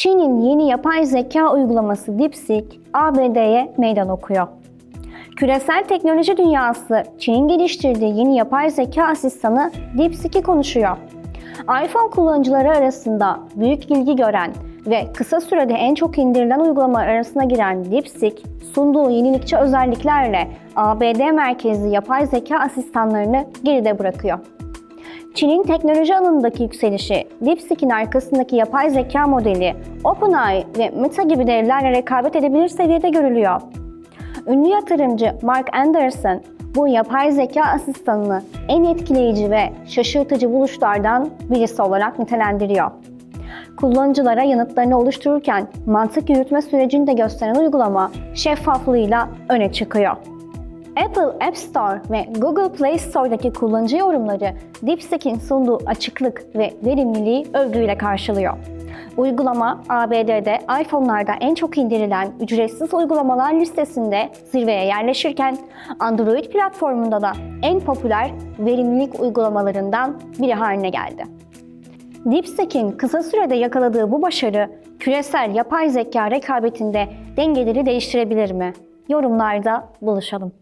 Çin'in yeni yapay zeka uygulaması DeepSeek, ABD'ye meydan okuyor. Küresel teknoloji dünyası Çin'in geliştirdiği yeni yapay zeka asistanı DeepSeek'i konuşuyor. iPhone kullanıcıları arasında büyük ilgi gören ve kısa sürede en çok indirilen uygulamalar arasına giren DeepSeek, sunduğu yenilikçi özelliklerle ABD merkezli yapay zeka asistanlarını geride bırakıyor. Çin'in teknoloji alanındaki yükselişi, DeepSeek'in arkasındaki yapay zeka modeli, OpenAI ve Meta gibi devlerle rekabet edebilir seviyede görülüyor. Ünlü yatırımcı Mark Anderson, bu yapay zeka asistanını en etkileyici ve şaşırtıcı buluşlardan birisi olarak nitelendiriyor. Kullanıcılara yanıtlarını oluştururken mantık yürütme sürecini de gösteren uygulama şeffaflığıyla öne çıkıyor. Apple App Store ve Google Play Store'daki kullanıcı yorumları DeepSeek'in sunduğu açıklık ve verimliliği övgüyle karşılıyor. Uygulama ABD'de iPhone'larda en çok indirilen ücretsiz uygulamalar listesinde zirveye yerleşirken Android platformunda da en popüler verimlilik uygulamalarından biri haline geldi. DeepSeek'in kısa sürede yakaladığı bu başarı küresel yapay zeka rekabetinde dengeleri değiştirebilir mi? Yorumlarda buluşalım.